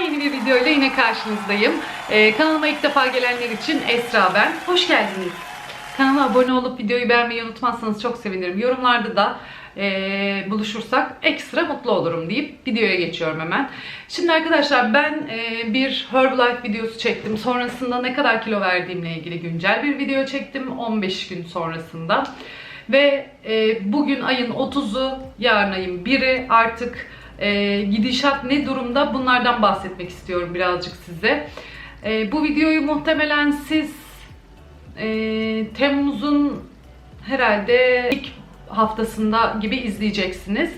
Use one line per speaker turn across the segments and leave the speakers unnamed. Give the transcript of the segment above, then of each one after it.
yeni bir video ile yine karşınızdayım. Ee, kanalıma ilk defa gelenler için Esra ben. Hoş geldiniz. Kanala abone olup videoyu beğenmeyi unutmazsanız çok sevinirim. Yorumlarda da e, buluşursak ekstra mutlu olurum deyip videoya geçiyorum hemen. Şimdi arkadaşlar ben e, bir Herbalife videosu çektim. Sonrasında ne kadar kilo verdiğimle ilgili güncel bir video çektim 15 gün sonrasında. Ve e, bugün ayın 30'u, yarın ayın 1'i artık e, gidişat ne durumda bunlardan bahsetmek istiyorum birazcık size. E, bu videoyu muhtemelen siz e, Temmuz'un herhalde ilk haftasında gibi izleyeceksiniz.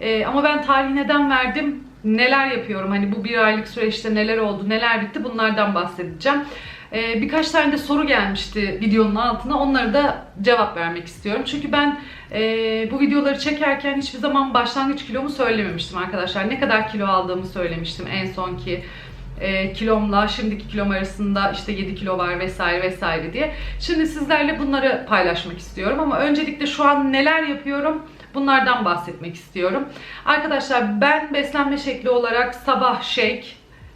E, ama ben tarihi neden verdim? Neler yapıyorum? Hani bu bir aylık süreçte neler oldu, neler bitti bunlardan bahsedeceğim. E, birkaç tane de soru gelmişti videonun altına. Onları da cevap vermek istiyorum. Çünkü ben e, bu videoları çekerken hiçbir zaman başlangıç kilomu söylememiştim arkadaşlar. Ne kadar kilo aldığımı söylemiştim en sonki e, kilomla şimdiki kilom arasında işte 7 kilo var vesaire vesaire diye. Şimdi sizlerle bunları paylaşmak istiyorum ama öncelikle şu an neler yapıyorum bunlardan bahsetmek istiyorum. Arkadaşlar ben beslenme şekli olarak sabah shake,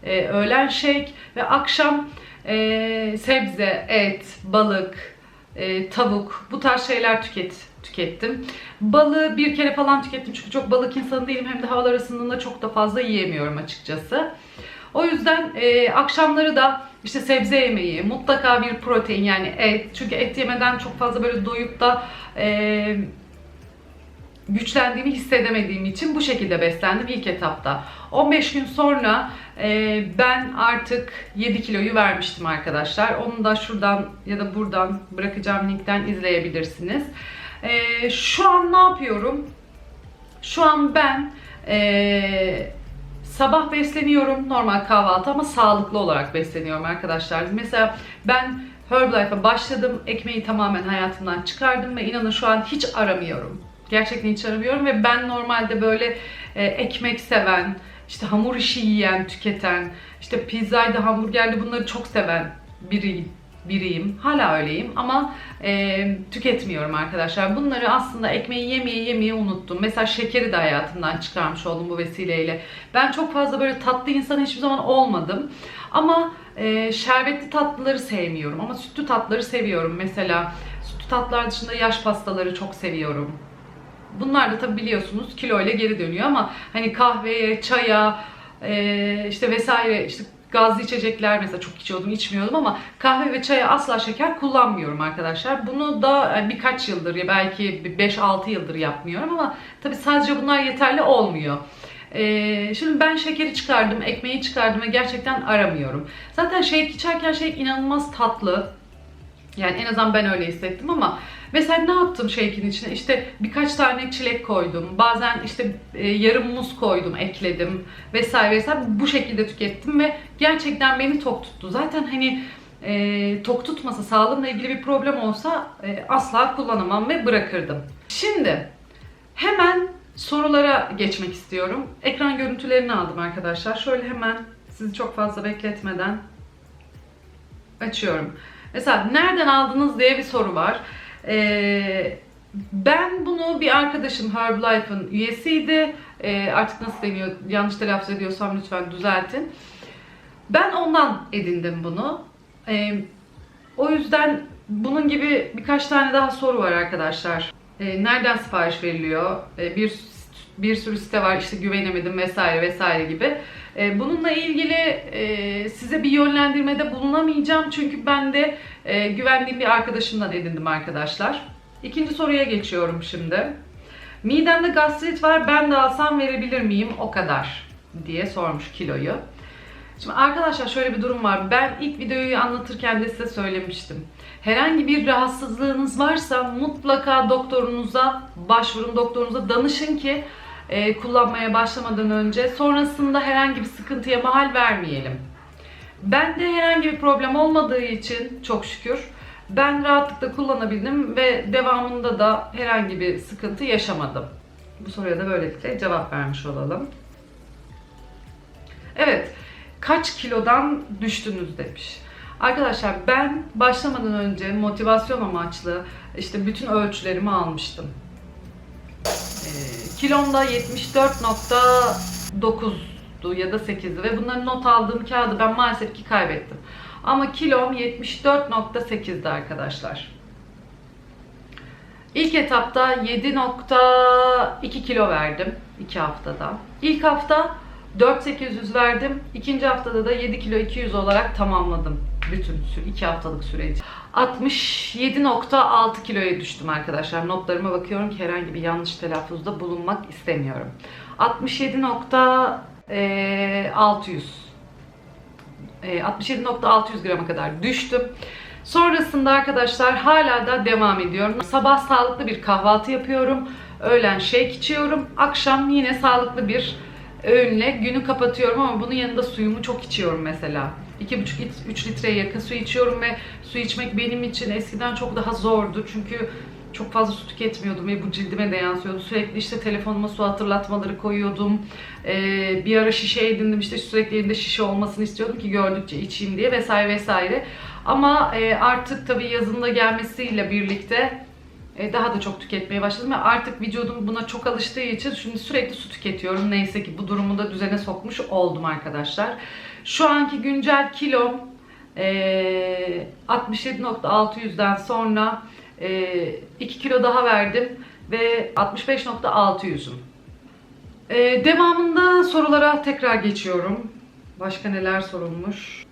e, öğlen shake ve akşam e, sebze, et, balık, e, tavuk bu tarz şeyler tüket tükettim. Balığı bir kere falan tükettim çünkü çok balık insanı değilim hem de havalar ısındığında çok da fazla yiyemiyorum açıkçası. O yüzden e, akşamları da işte sebze yemeği, mutlaka bir protein yani et. Çünkü et yemeden çok fazla böyle doyup da e, güçlendiğimi hissedemediğim için bu şekilde beslendim ilk etapta. 15 gün sonra e, ben artık 7 kiloyu vermiştim arkadaşlar. Onu da şuradan ya da buradan bırakacağım linkten izleyebilirsiniz. E, şu an ne yapıyorum? Şu an ben e, sabah besleniyorum normal kahvaltı ama sağlıklı olarak besleniyorum arkadaşlar. Mesela ben Herbalife'a başladım. Ekmeği tamamen hayatımdan çıkardım ve inanın şu an hiç aramıyorum. Gerçekten hiç aramıyorum ve ben normalde böyle e, ekmek seven, işte hamur işi yiyen, tüketen, işte pizzaydı, hamburgerdi bunları çok seven biri biriyim. Hala öyleyim ama e, tüketmiyorum arkadaşlar. Bunları aslında ekmeği yemeyi yemeyi unuttum. Mesela şekeri de hayatımdan çıkarmış oldum bu vesileyle. Ben çok fazla böyle tatlı insan hiçbir zaman olmadım. Ama e, şerbetli tatlıları sevmiyorum. Ama sütlü tatlıları seviyorum. Mesela sütlü tatlılar dışında yaş pastaları çok seviyorum. Bunlar da tabi biliyorsunuz kilo ile geri dönüyor ama hani kahveye, çaya, e, işte vesaire işte gazlı içecekler mesela çok içiyordum içmiyordum ama kahve ve çaya asla şeker kullanmıyorum arkadaşlar. Bunu da e, birkaç yıldır ya belki 5-6 yıldır yapmıyorum ama tabi sadece bunlar yeterli olmuyor. Ee, şimdi ben şekeri çıkardım, ekmeği çıkardım ve gerçekten aramıyorum. Zaten shake içerken şey inanılmaz tatlı. Yani en azından ben öyle hissettim ama mesela ne yaptım shake'in içine? İşte birkaç tane çilek koydum. Bazen işte e, yarım muz koydum, ekledim vesaire vesaire. Bu şekilde tükettim ve gerçekten beni tok tuttu. Zaten hani e, tok tutmasa, sağlığımla ilgili bir problem olsa e, asla kullanamam ve bırakırdım. Şimdi hemen sorulara geçmek istiyorum. Ekran görüntülerini aldım arkadaşlar. Şöyle hemen sizi çok fazla bekletmeden açıyorum. Mesela nereden aldınız diye bir soru var. Ee, ben bunu bir arkadaşım Herbalife'ın üyesiydi. Ee, artık nasıl deniyor yanlış telaffuz ediyorsam lütfen düzeltin. Ben ondan edindim bunu. Ee, o yüzden bunun gibi birkaç tane daha soru var arkadaşlar. Ee, nereden sipariş veriliyor? Ee, bir bir sürü site var işte güvenemedim vesaire vesaire gibi. Ee, bununla ilgili e, size bir yönlendirmede bulunamayacağım çünkü ben de e, güvendiğim bir arkadaşımdan edindim arkadaşlar. İkinci soruya geçiyorum şimdi. Midemde gastrit var ben de alsam verebilir miyim o kadar diye sormuş kiloyu. Şimdi arkadaşlar şöyle bir durum var. Ben ilk videoyu anlatırken de size söylemiştim. Herhangi bir rahatsızlığınız varsa mutlaka doktorunuza başvurun, doktorunuza danışın ki e, kullanmaya başlamadan önce sonrasında herhangi bir sıkıntıya mahal vermeyelim. Bende herhangi bir problem olmadığı için çok şükür ben rahatlıkla kullanabildim ve devamında da herhangi bir sıkıntı yaşamadım. Bu soruya da böylelikle cevap vermiş olalım. Evet, kaç kilodan düştünüz demiş. Arkadaşlar ben başlamadan önce motivasyon amaçlı işte bütün ölçülerimi almıştım. Ee, kilomda 74.9 9'du ya da 8'di ve bunları not aldığım kağıdı ben maalesef ki kaybettim. Ama kilom 74.8'di arkadaşlar. İlk etapta 7.2 kilo verdim 2 haftada. İlk hafta 4800 verdim. İkinci haftada da 7 kilo 200 olarak tamamladım bütün 2 haftalık süreci. 67.6 kiloya düştüm arkadaşlar. Notlarıma bakıyorum ki herhangi bir yanlış telaffuzda bulunmak istemiyorum. 67.600 e, 67.600 grama kadar düştüm. Sonrasında arkadaşlar hala da devam ediyorum. Sabah sağlıklı bir kahvaltı yapıyorum. Öğlen shake içiyorum. Akşam yine sağlıklı bir öğünle günü kapatıyorum ama bunun yanında suyumu çok içiyorum mesela. 2,5-3 litreye yakın su içiyorum ve su içmek benim için eskiden çok daha zordu. Çünkü çok fazla su tüketmiyordum ve bu cildime de yansıyordu. Sürekli işte telefonuma su hatırlatmaları koyuyordum. Ee, bir ara şişe edindim işte sürekli elimde şişe olmasını istiyordum ki gördükçe içeyim diye vesaire vesaire. Ama e, artık tabii yazın da gelmesiyle birlikte daha da çok tüketmeye başladım ve artık vücudum buna çok alıştığı için şimdi sürekli su tüketiyorum. Neyse ki bu durumu da düzene sokmuş oldum arkadaşlar. Şu anki güncel kilom e, 67.600'den sonra e, 2 kilo daha verdim ve 65.600'üm. E, devamında sorulara tekrar geçiyorum. Başka neler sorulmuş?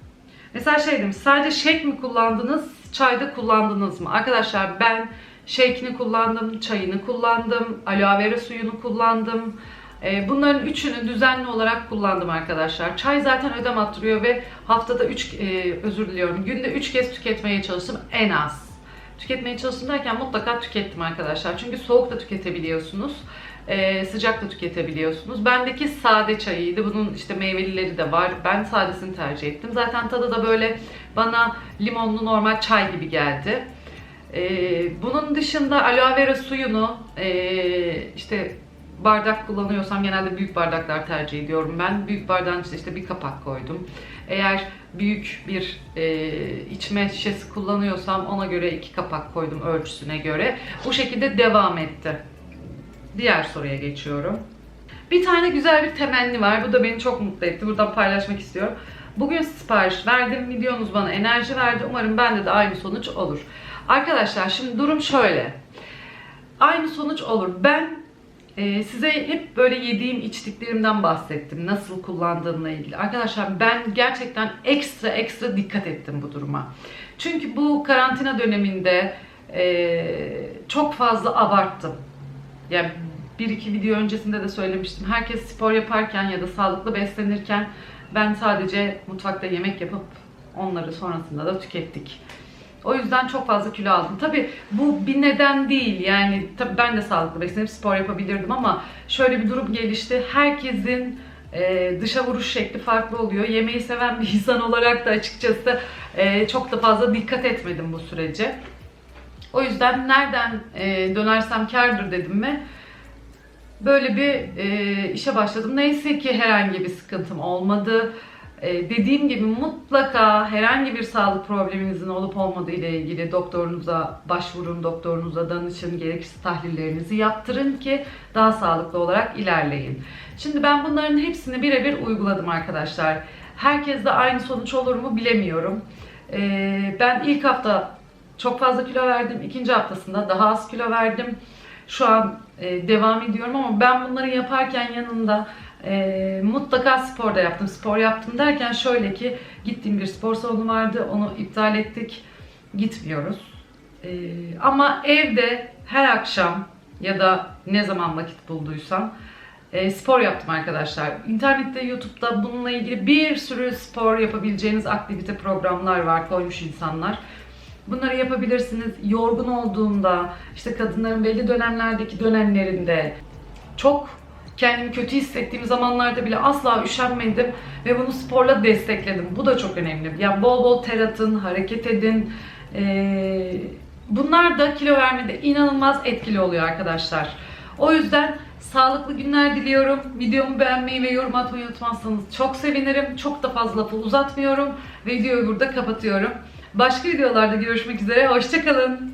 Mesela şey demiş, sadece shake mi kullandınız, çayda kullandınız mı? Arkadaşlar ben shake'ini kullandım, çayını kullandım, aloe vera suyunu kullandım. Ee, Bunların üçünü düzenli olarak kullandım arkadaşlar. Çay zaten ödem attırıyor ve haftada 3, özür diliyorum, günde 3 kez tüketmeye çalıştım en az. Tüketmeye çalıştım derken mutlaka tükettim arkadaşlar. Çünkü soğuk da tüketebiliyorsunuz. Ee, sıcak da tüketebiliyorsunuz. Bendeki sade çayıydı. Bunun işte meyvelileri de var. Ben sadesini tercih ettim. Zaten tadı da böyle bana limonlu normal çay gibi geldi. Ee, bunun dışında aloe vera suyunu ee, işte bardak kullanıyorsam genelde büyük bardaklar tercih ediyorum ben. Büyük bardağın içine işte bir kapak koydum. Eğer büyük bir e, içme şişesi kullanıyorsam ona göre iki kapak koydum ölçüsüne göre. Bu şekilde devam etti. Diğer soruya geçiyorum. Bir tane güzel bir temenni var. Bu da beni çok mutlu etti. Buradan paylaşmak istiyorum. Bugün sipariş verdim. Videonuz bana enerji verdi. Umarım bende de aynı sonuç olur. Arkadaşlar şimdi durum şöyle. Aynı sonuç olur. Ben e, size hep böyle yediğim içtiklerimden bahsettim. Nasıl kullandığımla ilgili. Arkadaşlar ben gerçekten ekstra ekstra dikkat ettim bu duruma. Çünkü bu karantina döneminde e, çok fazla abarttım. Yani bir iki video öncesinde de söylemiştim. Herkes spor yaparken ya da sağlıklı beslenirken ben sadece mutfakta yemek yapıp onları sonrasında da tükettik. O yüzden çok fazla kilo aldım. Tabi bu bir neden değil. Yani tabi ben de sağlıklı beslenip spor yapabilirdim ama şöyle bir durum gelişti. Herkesin e, dışa vuruş şekli farklı oluyor. Yemeği seven bir insan olarak da açıkçası e, çok da fazla dikkat etmedim bu sürece. O yüzden nereden e, dönersem kardır dedim mi böyle bir e, işe başladım. Neyse ki herhangi bir sıkıntım olmadı. E, dediğim gibi mutlaka herhangi bir sağlık probleminizin olup olmadığı ile ilgili doktorunuza başvurun, doktorunuza danışın, gerekirse tahlillerinizi yaptırın ki daha sağlıklı olarak ilerleyin. Şimdi ben bunların hepsini birebir uyguladım arkadaşlar. Herkes de aynı sonuç olur mu bilemiyorum. E, ben ilk hafta çok fazla kilo verdim. ikinci haftasında daha az kilo verdim. Şu an e, devam ediyorum ama ben bunları yaparken yanında e, mutlaka spor da yaptım. Spor yaptım derken şöyle ki gittiğim bir spor salonu vardı. Onu iptal ettik. Gitmiyoruz. E, ama evde her akşam ya da ne zaman vakit bulduysam e, spor yaptım arkadaşlar. İnternette, YouTube'da bununla ilgili bir sürü spor yapabileceğiniz aktivite programlar var koymuş insanlar. Bunları yapabilirsiniz. Yorgun olduğumda, işte kadınların belli dönemlerdeki dönemlerinde çok kendimi kötü hissettiğim zamanlarda bile asla üşenmedim ve bunu sporla destekledim. Bu da çok önemli. Yani bol bol ter atın, hareket edin. Ee, bunlar da kilo vermede inanılmaz etkili oluyor arkadaşlar. O yüzden sağlıklı günler diliyorum. Videomu beğenmeyi ve yorum atmayı unutmazsanız çok sevinirim. Çok da fazla lafı uzatmıyorum. Videoyu burada kapatıyorum. Başka videolarda görüşmek üzere. Hoşçakalın.